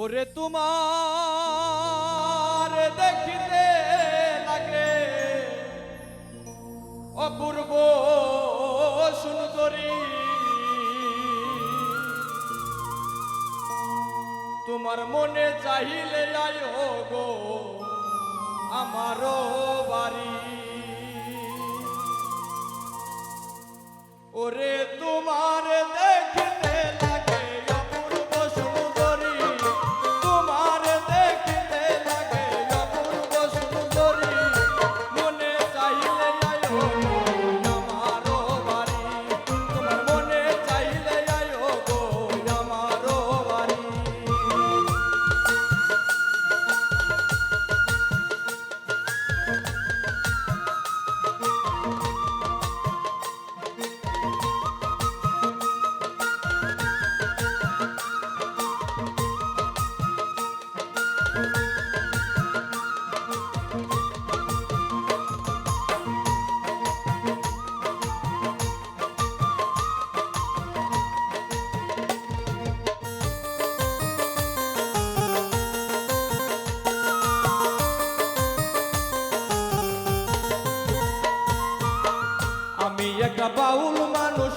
ওরে তোমার দেখিতে লাগে। অপূর্ব সুন্দরী। তোমার মনে চাহিলে যাই গো আমারও বাড়ি। একটা বাউল মানুষ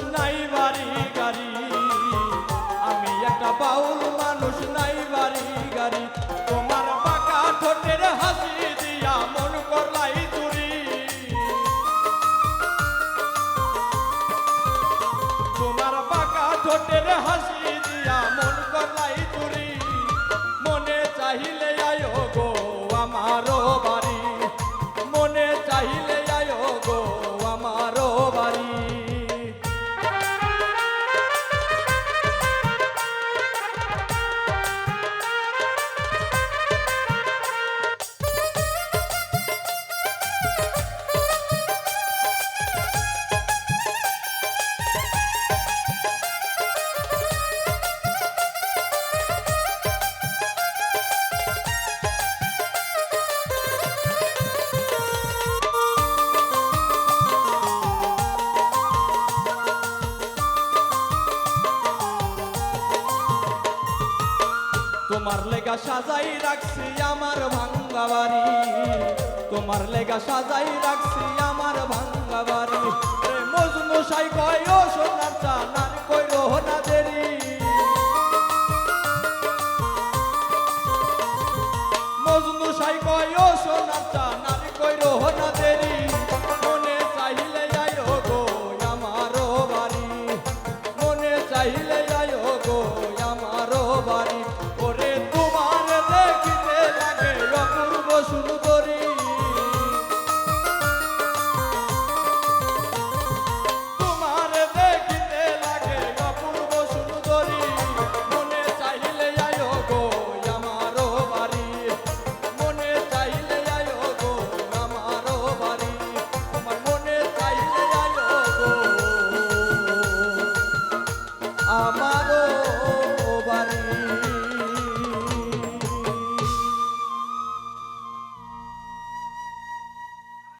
তোমার লেগা সাজাই রাখছি আমার ভাঙ্গা বাড়ি। তোমার লেগা সাজাই রাখছি আমার ভাঙ্গা বাড়ি। মজনু কয়, ও সোনার চানার কইর না দেরি। মজনু কয়, ও সোনার